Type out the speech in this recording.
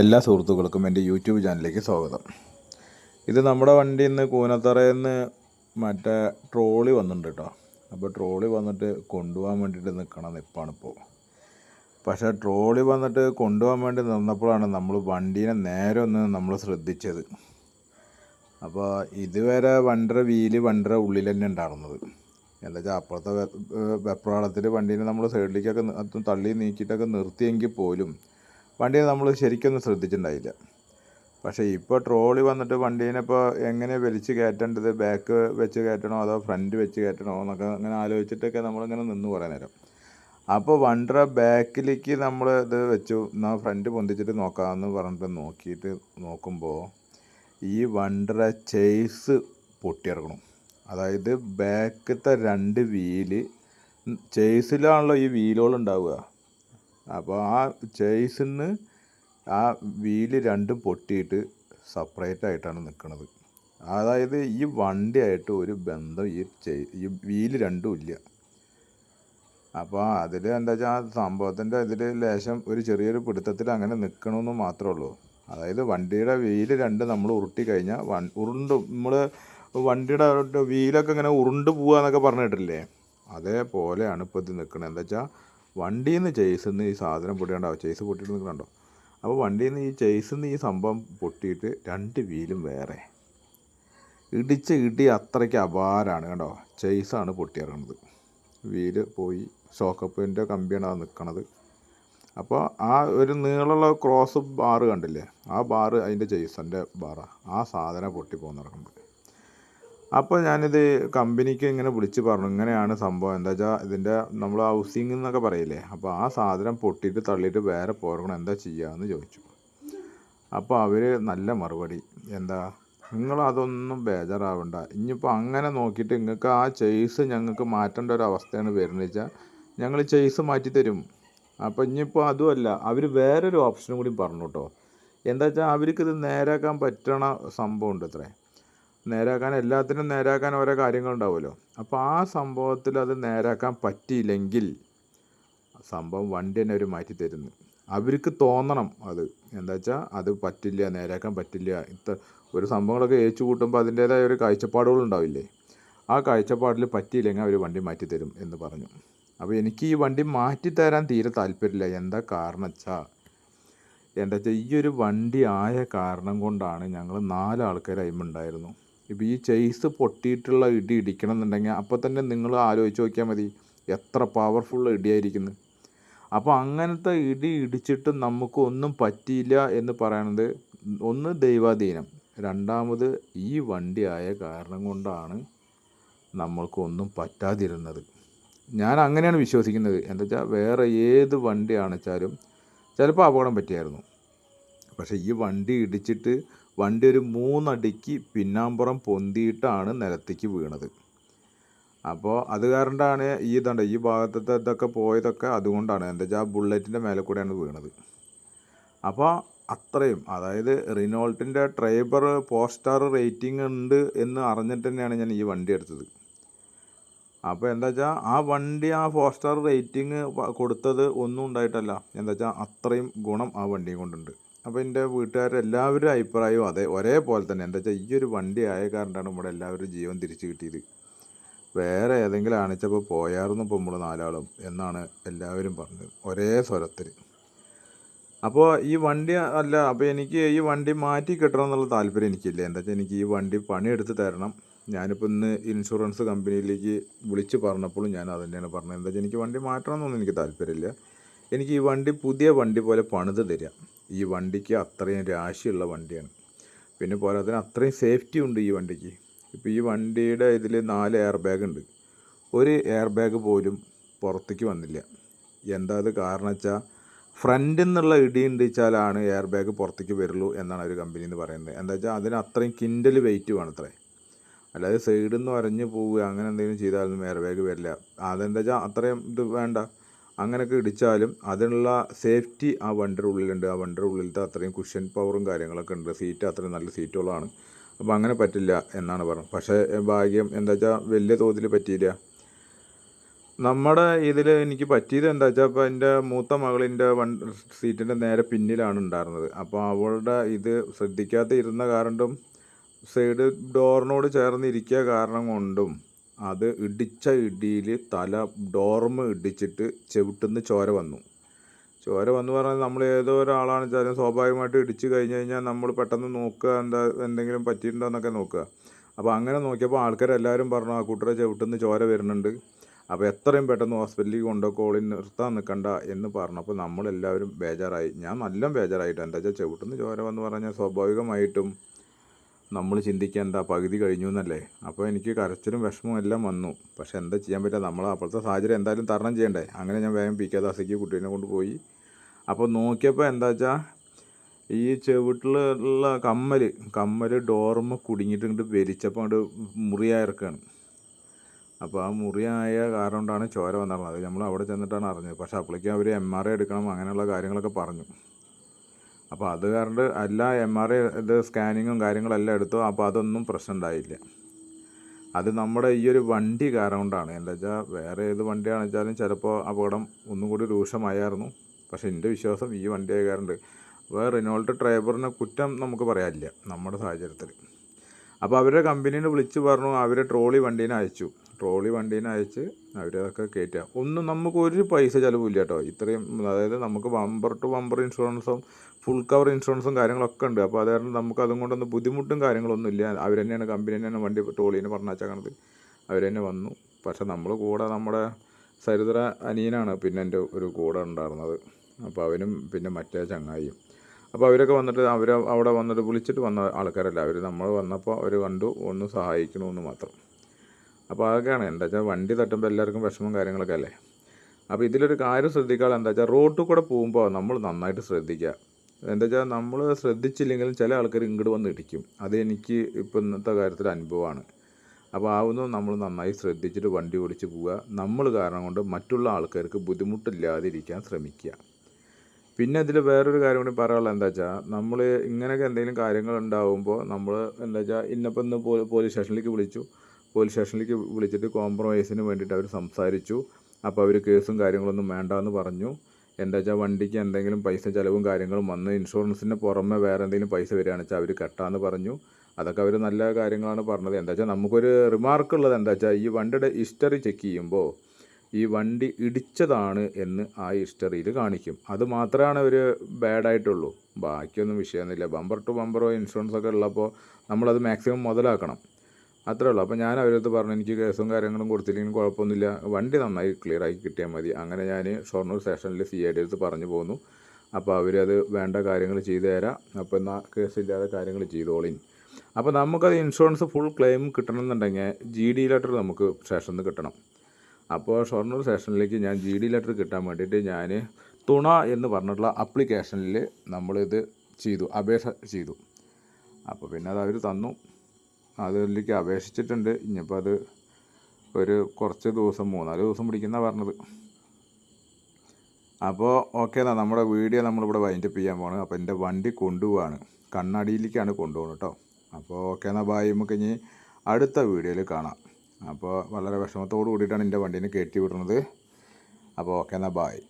എല്ലാ സുഹൃത്തുക്കൾക്കും എന്റെ യൂട്യൂബ് ചാനലിലേക്ക് സ്വാഗതം. ഇത് നമ്മുടെ വണ്ടിയിൽ നിന്ന് കൂനത്തറയിൽ നിന്ന് മറ്റേ ട്രോളി വന്നിട്ടുണ്ട് കേട്ടോ. അപ്പോൾ ട്രോളി വന്നിട്ട് കൊണ്ടുപോകാൻ വേണ്ടിയിട്ട് നിൽക്കണ നിപ്പാണിപ്പോൾ പക്ഷേ ട്രോളി വന്നിട്ട് കൊണ്ടുപോകാൻ വേണ്ടി നിന്നപ്പോഴാണ് നമ്മൾ വണ്ടീനെ നേരെ ഒന്ന് നമ്മൾ ശ്രദ്ധിച്ചത്. അപ്പോൾ ഇതുവരെ വണ്ടിയുടെ വീൽ വണ്ടിയുടെ ഉള്ളിൽ തന്നെ ഉണ്ടായിരുന്നത്. എന്താ വെച്ചാൽ അപ്പുറത്തെ വെപ്രാളത്തിൽ വണ്ടീനെ നമ്മൾ സൈഡിലേക്കൊക്കെ തള്ളി നീക്കിയിട്ടൊക്കെ നിർത്തിയെങ്കിൽ പോലും വണ്ടിയെ നമ്മൾ ശരിക്കൊന്നും ശ്രദ്ധിച്ചിട്ടുണ്ടായില്ല. പക്ഷേ ഇപ്പോൾ ട്രോളി വന്നിട്ട് വണ്ടീനെ ഇപ്പോൾ എങ്ങനെ വലിച്ച് കയറ്റേണ്ടത്? ബാക്ക് വെച്ച് കയറ്റണോ? അതോ ഫ്രണ്ട് വെച്ച് കയറ്റണോ? എന്നൊക്കെ അങ്ങനെ ആലോചിച്ചിട്ടൊക്കെ നമ്മളിങ്ങനെ നിന്ന് കുറേ നേരം. അപ്പോൾ വണ്ടിയുടെ ബാക്കിലേക്ക് നമ്മൾ ഇത് വെച്ചു. എന്നാൽ ഫ്രണ്ട് പൊന്തിച്ചിട്ട് നോക്കാമെന്ന് പറഞ്ഞിട്ട് നോക്കിയിട്ട് നോക്കുമ്പോൾ ഈ വണ്ടിയുടെ ചെയ്സ് പൊട്ടിയിറക്കണം അതായത് ബാക്കത്തെ രണ്ട് വീൽ ചെയ്സിലാണല്ലോ ഈ വീലുകൾ ഉണ്ടാവുക. അപ്പോൾ ആ ചേസിൽ നിന്ന് ആ വീൽ രണ്ടും പൊട്ടിയിട്ട് സെപ്പറേറ്റ് ആയിട്ടാണ് നിൽക്കുന്നത് അതായത് ഈ വണ്ടിയായിട്ട് ഒരു ബന്ധം ഈ ചെയ് ഈ വീൽ രണ്ടും ഇല്ല. അപ്പോൾ അതിൽ എന്താ വെച്ചാൽ ആ സംഭവത്തിന്റെ ഇതിൽ ലേശം ഒരു ചെറിയൊരു പിടുത്തത്തിൽ അങ്ങനെ നിൽക്കണമെന്ന് മാത്രമേ ഉള്ളൂ. അതായത് വണ്ടിയുടെ വീൽ രണ്ട് നമ്മൾ ഉരുട്ടി കഴിഞ്ഞാൽ വൺ ഉരുണ്ട് നമ്മൾ വണ്ടിയുടെ വീലൊക്കെ ഇങ്ങനെ ഉരുണ്ട് പോവുക എന്നൊക്കെ പറഞ്ഞിട്ടില്ലേ? അതേപോലെയാണ് ഇപ്പോൾ ഇത് നിൽക്കുന്നത് എന്താ വെച്ചാൽ വണ്ടിയിൽ നിന്ന് ചേസിൽ നിന്ന് ഈ സാധനം പൊട്ടിയുണ്ടാവും ചേസ് പൊട്ടിയിട്ട് നിൽക്കണുണ്ടോ അപ്പോൾ വണ്ടിയിൽ നിന്ന് ഈ ചേസിൽ നിന്ന് ഈ സംഭവം പൊട്ടിയിട്ട് രണ്ട് വീലും വേറെ. ഇടിച്ച ഇടി അത്രയ്ക്ക് അപാരമാണ് കണ്ടോ? ചേസാണ് പൊട്ടിയിറങ്ങുന്നത് വീൽ പോയി ഷോക്കപ്പിന്റെ കമ്പിയാണ് ആ നിൽക്കണത് അപ്പോൾ ആ ഒരു നീളമുള്ള ക്രോസ് ബാറ് കണ്ടില്ലേ? ആ ബാറ് അതിന്റെ ചേസന്റെ ബാറാണ് ആ സാധനം പൊട്ടി പോകുന്നിറങ്ങുന്നത് അപ്പോൾ ഞാനിത് കമ്പനിക്ക് ഇങ്ങനെ വിളിച്ച് പറഞ്ഞു ഇങ്ങനെയാണ് സംഭവം. എന്താ വെച്ചാൽ ഇതിന്റെ നമ്മൾ ഹൗസിംഗ് എന്നൊക്കെ പറയില്ലേ? അപ്പോൾ ആ സാധനം പൊട്ടിയിട്ട് തള്ളിയിട്ട് വേറെ പോരണം എന്താ ചെയ്യാമെന്ന് ചോദിച്ചു. അപ്പോൾ അവർ നല്ല മറുപടി എന്താ നിങ്ങൾ അതൊന്നും ബേജാറാവണ്ട. ഇനിയിപ്പോൾ അങ്ങനെ നോക്കിയിട്ട് നിങ്ങൾക്ക് ആ ചെയ്സ് ഞങ്ങൾക്ക് മാറ്റേണ്ട ഒരു അവസ്ഥയാണ് വരുന്നത് വെച്ചാൽ ഞങ്ങൾ ചെയ്സ് മാറ്റി തരും. അപ്പോൾ ഇനിയിപ്പോൾ അതുമല്ല അവർ വേറൊരു ഓപ്ഷനും കൂടി പറഞ്ഞു കേട്ടോ. എന്താ വെച്ചാൽ അവർക്കിത് നേരാക്കാൻ പറ്റണ സംഭവം ഉണ്ട് അത്രേ നേരാക്കാൻ എല്ലാത്തിനും നേരാക്കാൻ ഓരോ കാര്യങ്ങളുണ്ടാവുമല്ലോ. അപ്പോൾ ആ സംഭവത്തിൽ അത് നേരാക്കാൻ പറ്റിയില്ലെങ്കിൽ സംഭവം വണ്ടി തന്നെ അവർ മാറ്റി തരുന്നു. അവർക്ക് തോന്നണം അത്. എന്താ വെച്ചാൽ അത് പറ്റില്ല നേരാക്കാൻ പറ്റില്ല. ഇത്ര ഒരു സംഭവങ്ങളൊക്കെ ഏച്ചു കൂട്ടുമ്പോൾ അതിന്റേതായ ഒരു കാഴ്ചപ്പാടുകൾ ഉണ്ടാവില്ലേ? ആ കാഴ്ചപ്പാടിൽ പറ്റിയില്ലെങ്കിൽ അവർ വണ്ടി മാറ്റി തരും എന്ന് പറഞ്ഞു. അപ്പോൾ എനിക്ക് ഈ വണ്ടി മാറ്റി തരാൻ തീരെ താല്പര്യമില്ല. എന്താ കാരണം വെച്ചാൽ എന്താ വെച്ചാൽ ഈ ഒരു വണ്ടി ആയ കാരണം കൊണ്ടാണ് ഞങ്ങൾ നാല് ആൾക്കാർ അതിമുണ്ടായിരുന്നു ഇപ്പോൾ ഈ ചെയ്സ് പൊട്ടിയിട്ടുള്ള ഇടി ഇടിക്കണം എന്നുണ്ടെങ്കിൽ അപ്പോൾ തന്നെ നിങ്ങൾ ആലോചിച്ച് നോക്കിയാൽ മതി എത്ര പവർഫുൾ ഇടിയായിരിക്കുന്നത് അപ്പോൾ അങ്ങനത്തെ ഇടി ഇടിച്ചിട്ട് നമുക്ക് ഒന്നും പറ്റിയില്ല എന്ന് പറയണത് ഒന്ന് ദൈവാധീനം. രണ്ടാമത് ഈ വണ്ടി ആയ കാരണം കൊണ്ടാണ് നമ്മൾക്കൊന്നും പറ്റാതിരുന്നത്. ഞാൻ അങ്ങനെയാണ് വിശ്വസിക്കുന്നത്. എന്താ വെച്ചാൽ വേറെ ഏത് വണ്ടിയാണെച്ചാലും ചിലപ്പോൾ അപകടം പറ്റിയായിരുന്നു. പക്ഷേ ഈ വണ്ടി ഇടിച്ചിട്ട് വണ്ടി ഒരു മൂന്നടിക്ക് പിന്നാമ്പുറം പൊന്തിയിട്ടാണ് നിലത്തേക്ക് വീണത്. അപ്പോൾ അത് കാരണമാണ് ഈ ഇതുണ്ട് ഈ ഭാഗത്തത്തെ ഇതൊക്കെ പോയതൊക്കെ അതുകൊണ്ടാണ്. എന്താ വെച്ചാൽ ബുള്ളറ്റിന്റെ മേലെ കൂടെയാണ് വീണത്. അപ്പോൾ അത്രയും അതായത് റിനോൾട്ടിന്റെ ട്രൈബർ ഫോർ സ്റ്റാർ റേറ്റിംഗ് ഉണ്ട് എന്ന് അറിഞ്ഞിട്ട് തന്നെയാണ് ഞാൻ ഈ വണ്ടി എടുത്തത്. അപ്പോൾ എന്താ വെച്ചാൽ ആ വണ്ടി ആ ഫോർ സ്റ്റാർ റേറ്റിംഗ് കൊടുത്തത് ഒന്നും ഉണ്ടായിട്ടല്ല. എന്താ വെച്ചാൽ അത്രയും ഗുണം ആ വണ്ടിയും കൊണ്ടുണ്ട്. അപ്പോൾ എന്റെ വീട്ടുകാരെല്ലാവരും അഭിപ്രായവും അതേ ഒരേപോലെ തന്നെ. എന്താ വെച്ചാൽ ഈ ഒരു വണ്ടി ആയ കാരണമാണ് നമ്മുടെ എല്ലാവരും ജീവൻ തിരിച്ചു കിട്ടിയത്. വേറെ ഏതെങ്കിലും ആണിച്ചപ്പോൾ പോയായിരുന്നു ഇപ്പോൾ നമ്മൾ നാലാളും എന്നാണ് എല്ലാവരും പറഞ്ഞത്. ഒരേ സ്വരത്തിൽ അപ്പോൾ ഈ വണ്ടി അല്ല അപ്പോൾ എനിക്ക് ഈ വണ്ടി മാറ്റി കിട്ടണം എന്നുള്ള താല്പര്യം എനിക്കില്ല. എന്താ വെച്ചാൽ എനിക്ക് ഈ വണ്ടി പണിയെടുത്ത് തരണം. ഞാനിപ്പോൾ ഇന്ന് ഇൻഷുറൻസ് കമ്പനിയിലേക്ക് വിളിച്ച് പറഞ്ഞപ്പോഴും ഞാൻ അത് തന്നെയാണ് പറഞ്ഞത്. എന്താ വെച്ചാൽ എനിക്ക് വണ്ടി മാറ്റണം എന്നൊന്നും എനിക്ക് താല്പര്യമില്ല. എനിക്ക് ഈ വണ്ടി പുതിയ വണ്ടി പോലെ പണിത് തരാം. ഈ വണ്ടിക്ക് അത്രയും രാശിയുള്ള വണ്ടിയാണ്. പിന്നെ പോരാത്തതിന് അത്രയും സേഫ്റ്റി ഉണ്ട് ഈ വണ്ടിക്ക്. ഇപ്പോൾ ഈ വണ്ടിയുടെ ഇതിൽ നാല് എയർ ബാഗ് ഉണ്ട്. ഒരു എയർ ബാഗ് പോലും പുറത്തേക്ക് വന്നില്ല. എന്താ അത് കാരണം വെച്ചാൽ ഫ്രണ്ടിൽ നിന്നുള്ള ഇടി ഉണ്ടിച്ചാലാണ് എയർ ബാഗ് പുറത്തേക്ക് വരുള്ളൂ എന്നാണ് ഒരു കമ്പനി എന്ന് പറയുന്നത്. എന്താ വെച്ചാൽ അതിന് അത്രയും കിൻഡൽ വെയിറ്റ് വേണം അത്രേ. അല്ലാതെ സൈഡിൽ നിന്ന് വരഞ്ഞ് പോവുക അങ്ങനെ എന്തെങ്കിലും ചെയ്താലൊന്നും എയർ ബാഗ് വരില്ല. അതെന്താ വെച്ചാൽ അത്രയും ഇത് വേണ്ട. അങ്ങനെയൊക്കെ ഇടിച്ചാലും അതിനുള്ള സേഫ്റ്റി ആ വണ്ടിയുടെ ഉള്ളിലുണ്ട്. ആ വണ്ടിയുടെ ഉള്ളിലത്തെ അത്രയും കുഷൻ പവറും കാര്യങ്ങളൊക്കെ ഉണ്ട്. സീറ്റ് അത്രയും നല്ല സീറ്റുകളാണ് അപ്പോൾ അങ്ങനെ പറ്റില്ല എന്നാണ് പറഞ്ഞത്. പക്ഷേ ഭാഗ്യം എന്താ വെച്ചാൽ വലിയ തോതിൽ പറ്റിയില്ല. നമ്മുടെ ഇതിൽ എനിക്ക് പറ്റിയത് എന്താ വെച്ചാൽ ഇപ്പോൾ എന്റെ മൂത്ത മകളിന്റെ വൺ സീറ്റിന്റെ നേരെ പിന്നിലാണ് ഉണ്ടായിരുന്നത്. അപ്പോൾ അവളുടെ ഇത് ശ്രദ്ധിക്കാതെ ഇരുന്ന കാരണം സൈഡ് ഡോറിനോട് ചേർന്ന് ഇരിക്കുക കാരണം കൊണ്ടും അത് ഇടിച്ച ഇടിയിൽ തല ഡോർമ് ഇടിച്ചിട്ട് ചെവിട്ടുന്ന് ചോര വന്നു. ചോര വന്നു പറഞ്ഞാൽ നമ്മൾ ഏതോ ഒരാളാണ് വെച്ചാലും സ്വാഭാവികമായിട്ട് ഇടിച്ച് കഴിഞ്ഞ് കഴിഞ്ഞാൽ നമ്മൾ പെട്ടെന്ന് നോക്കുക എന്താ എന്തെങ്കിലും പറ്റിയിട്ടുണ്ടോ എന്നൊക്കെ നോക്കുക. അപ്പോൾ അങ്ങനെ നോക്കിയപ്പോൾ ആൾക്കാരെല്ലാവരും പറഞ്ഞു ആ കുട്ടിയുടെ ചവിട്ടുന്ന ചോര വരുന്നുണ്ട്. അപ്പോൾ എത്രയും പെട്ടെന്ന് ഹോസ്പിറ്റലിൽ കൊണ്ടുപോയി കോളിൽ നിർത്താൻ നിൽക്കണ്ട എന്ന് പറഞ്ഞപ്പോൾ നമ്മളെല്ലാവരും ബേജാറായി. ഞാൻ നല്ല ബേജാറായിട്ട് എന്താ വെച്ചാൽ ചവിട്ടുന്ന ചോര വന്ന് പറഞ്ഞാൽ സ്വാഭാവികമായിട്ടും നമ്മൾ ചിന്തിക്കുക എന്താ പകുതി കഴിഞ്ഞു എന്നല്ലേ അപ്പോൾ എനിക്ക് കരച്ചിലും വിഷമവും എല്ലാം വന്നു. പക്ഷെ എന്താ ചെയ്യാൻ പറ്റുക നമ്മൾ അപ്പോഴത്തെ സാഹചര്യം എന്തായാലും തരണം ചെയ്യണ്ടേ? അങ്ങനെ ഞാൻ വേഗം പി കെ ദാസയ്ക്ക് കുട്ടീനെ കൊണ്ട് പോയി. അപ്പോൾ നോക്കിയപ്പോൾ എന്താ വെച്ചാൽ ഈ ചെവിട്ടിലുള്ള കമ്മൽ കമ്മൽ ഡോർമ കുടുങ്ങിയിട്ട് ഇങ്ങോട്ട് വലിച്ചപ്പോൾ അങ്ങോട്ട് മുറിയായിറക്കാണ്. അപ്പോൾ ആ മുറിയായ കാരണം കൊണ്ടാണ് ചോര വന്നിരുന്നത്. അത് നമ്മൾ അവിടെ ചെന്നിട്ടാണ് അറിഞ്ഞത്. പക്ഷേ അപ്പോഴേക്കും അവർ എം ആർ ഐ എടുക്കണം അങ്ങനെയുള്ള കാര്യങ്ങളൊക്കെ പറഞ്ഞു. അപ്പോൾ അത് കാരണം എല്ലാ എം ആർ ഐ ഇത് സ്കാനിങ്ങും കാര്യങ്ങളെല്ലാം എടുത്തു. അപ്പോൾ അതൊന്നും പ്രശ്നം ഉണ്ടായില്ല അത് നമ്മുടെ ഈ ഒരു വണ്ടി കാരണം കൊണ്ടാണ്. എന്താ വെച്ചാൽ വേറെ ഏത് വണ്ടിയാണെന്ന് വെച്ചാലും ചിലപ്പോൾ അപകടം ഒന്നും കൂടി രൂക്ഷമായിരുന്നു പക്ഷേ എന്റെ വിശ്വാസം ഈ വണ്ടി ആയ കാരണം വേറെ റിനോൾട്ട് ഡ്രൈവറിനെ കുറ്റം നമുക്ക് പറയാനില്ല നമ്മുടെ സാഹചര്യത്തിൽ അപ്പോൾ അവരുടെ കമ്പനീനെ വിളിച്ച് പറഞ്ഞു അവരെ ട്രോളി വണ്ടീനെ അയച്ചു. ട്രോളി വണ്ടീനെ അയച്ച് അവരതൊക്കെ കയറ്റുക ഒന്നും നമുക്ക് ഒരു പൈസ ചിലവില്ല കേട്ടോ. ഇത്രയും അതായത് നമുക്ക് ബമ്പർ ടു ബമ്പർ ഇൻഷുറൻസും ഫുൾ കവർ ഇൻഷുറൻസും കാര്യങ്ങളൊക്കെ ഉണ്ട്. അപ്പോൾ അതുകാരണം നമുക്ക് അതും കൊണ്ടൊന്നും ബുദ്ധിമുട്ടും കാര്യങ്ങളൊന്നും ഇല്ല. അവർ തന്നെയാണ് കമ്പനി തന്നെയാണ് വണ്ടി ട്രോളീനെ പറഞ്ഞാച്ചത് അവർ തന്നെ വന്നു. പക്ഷെ നമ്മൾ കൂടെ നമ്മുടെ സരിദ്ര അനിയനാണ് പിന്നെ എന്റെ ഒരു കൂടെ ഉണ്ടായിരുന്നത്. അപ്പോൾ അവനും പിന്നെ മറ്റേ ചങ്ങായിയും. അപ്പോൾ അവരൊക്കെ വന്നിട്ട് അവർ അവിടെ വന്നിട്ട് വിളിച്ചിട്ട് വന്ന ആൾക്കാരല്ല. അവർ നമ്മൾ വന്നപ്പോൾ അവർ കണ്ടു. ഒന്ന് സഹായിക്കണമെന്ന് മാത്രം. അപ്പോൾ അതൊക്കെയാണ്. എന്താ വെച്ചാൽ വണ്ടി തട്ടുമ്പോൾ എല്ലാവർക്കും വിഷമം കാര്യങ്ങളൊക്കെ അല്ലേ? അപ്പോൾ ഇതിലൊരു കാര്യം ശ്രദ്ധിക്കാതെ എന്താ വെച്ചാൽ റോട്ടിൽ കൂടെ പോകുമ്പോൾ നമ്മൾ നന്നായിട്ട് ശ്രദ്ധിക്കുക എന്താ വെച്ചാൽ നമ്മൾ ശ്രദ്ധിച്ചില്ലെങ്കിലും ചില ആൾക്കാർ ഇങ്ങോട്ട് വന്ന് ഇടിക്കും. അത് എനിക്ക് ഇപ്പോൾ ഇന്നത്തെ കാര്യത്തിൽ അനുഭവമാണ് അപ്പോൾ ആവുന്നത് നമ്മൾ നന്നായി ശ്രദ്ധിച്ചിട്ട് വണ്ടി ഓടിച്ച് പോവുക. നമ്മൾ കാരണം കൊണ്ട് മറ്റുള്ള ആൾക്കാർക്ക് ബുദ്ധിമുട്ടില്ലാതിരിക്കാൻ ശ്രമിക്കുക പിന്നെ ഇതിൽ വേറൊരു കാര്യം കൂടി പറയാനുള്ളത് എന്താ വെച്ചാൽ നമ്മൾ ഇങ്ങനെയൊക്കെ എന്തെങ്കിലും കാര്യങ്ങൾ ഉണ്ടാകുമ്പോൾ നമ്മൾ എന്താ വെച്ചാൽ ഇന്നിപ്പോൾ ഇന്ന് പോലീസ് സ്റ്റേഷനിലേക്ക് വിളിച്ചു. പോലീസ് സ്റ്റേഷനിലേക്ക് വിളിച്ചിട്ട് കോംപ്രമൈസിന് വേണ്ടിയിട്ട് അവർ സംസാരിച്ചു. അപ്പോൾ അവർ കേസും കാര്യങ്ങളൊന്നും വേണ്ട എന്ന് പറഞ്ഞു. എന്താ വെച്ചാൽ വണ്ടിക്ക് എന്തെങ്കിലും പൈസ ചിലവും കാര്യങ്ങളും വന്ന് ഇൻഷുറൻസിന് പുറമെ വേറെ എന്തെങ്കിലും പൈസ വരികയാണെന്ന് വെച്ചാൽ അവർ കെട്ടാന്ന് പറഞ്ഞു. അതൊക്കെ അവർ നല്ല കാര്യങ്ങളാണ് പറഞ്ഞത്. എന്താ വെച്ചാൽ നമുക്കൊരു റിമാർക്ക് ഉള്ളത് എന്താ വെച്ചാൽ ഈ വണ്ടിയുടെ ഹിസ്റ്ററി ചെക്ക് ചെയ്യുമ്പോൾ ഈ വണ്ടി ഇടിച്ചതാണ് എന്ന് ആ ഹിസ്റ്ററിയിൽ കാണിക്കും. അത് മാത്രമാണ് ഒരു ബാഡായിട്ടുള്ളൂ ബാക്കിയൊന്നും വിഷയമൊന്നുമില്ല. ബമ്പർ ടു ബമ്പറോ ഇൻഷുറൻസ് ഒക്കെ ഉള്ളപ്പോൾ നമ്മളത് മാക്സിമം മുതലാക്കണം. അത്രേ ഉള്ളൂ. അപ്പോൾ ഞാൻ അവരടുത്ത് പറഞ്ഞു എനിക്ക് കേസും കാര്യങ്ങളും കൊടുത്തില്ലെങ്കിലും കുഴപ്പമൊന്നുമില്ല. വണ്ടി നന്നായി ക്ലിയർ ആക്കി കിട്ടിയാൽ മതി. അങ്ങനെ ഞാൻ ഷൊർണൂർ സ്റ്റേഷനിൽ സി ഐ ഡി അടുത്ത് പറഞ്ഞു പോന്നു. അപ്പോൾ അവരത് വേണ്ട കാര്യങ്ങൾ ചെയ്തു തരാം. അപ്പോൾ എന്നാൽ കേസില്ലാതെ കാര്യങ്ങൾ ചെയ്തോളിൻ. അപ്പോൾ നമുക്കത് ഇൻഷുറൻസ് ഫുൾ ക്ലെയിം കിട്ടണമെന്നുണ്ടെങ്കിൽ ജി ഡി ലെറ്റർ നമുക്ക് സ്റ്റേഷനിൽ നിന്ന് കിട്ടണം. അപ്പോൾ ഷൊർണൂർ സ്റ്റേഷനിലേക്ക് ഞാൻ ജി ഡി ലെറ്റർ കിട്ടാൻ വേണ്ടിയിട്ട് ഞാൻ തുണ എന്ന് പറഞ്ഞിട്ടുള്ള അപ്ലിക്കേഷനിൽ നമ്മളിത് ചെയ്തു അപേക്ഷ ചെയ്തു. അപ്പോൾ പിന്നെ അത് അവർ തന്നു. അതിലേക്ക് അപേക്ഷിച്ചിട്ടുണ്ട്. ഇനിയിപ്പോൾ അത് ഒരു കുറച്ച് ദിവസം മൂന്നാൽ ദിവസം പിടിക്കുന്ന പറഞ്ഞത്. അപ്പോൾ ഓക്കെ എന്നാൽ നമ്മുടെ വീഡിയോ നമ്മളിവിടെ വൈൻഡപ്പ് ചെയ്യാൻ പോകണം അപ്പോൾ എന്റെ വണ്ടി കൊണ്ടുപോവാണ്. കണ്ണടിയിലേക്കാണ് കൊണ്ടുപോകുന്നത് കേട്ടോ അപ്പോൾ ഓക്കെ എന്നാൽ ബായ് നമുക്ക് ഇനി അടുത്ത വീഡിയോയിൽ കാണാം. അപ്പോൾ വളരെ വിഷമത്തോട് കൂടിയിട്ടാണ് എന്റെ വണ്ടീനെ കയറ്റി വിടുന്നത്. അപ്പോൾ ഓക്കെ എന്നാൽ ബായ്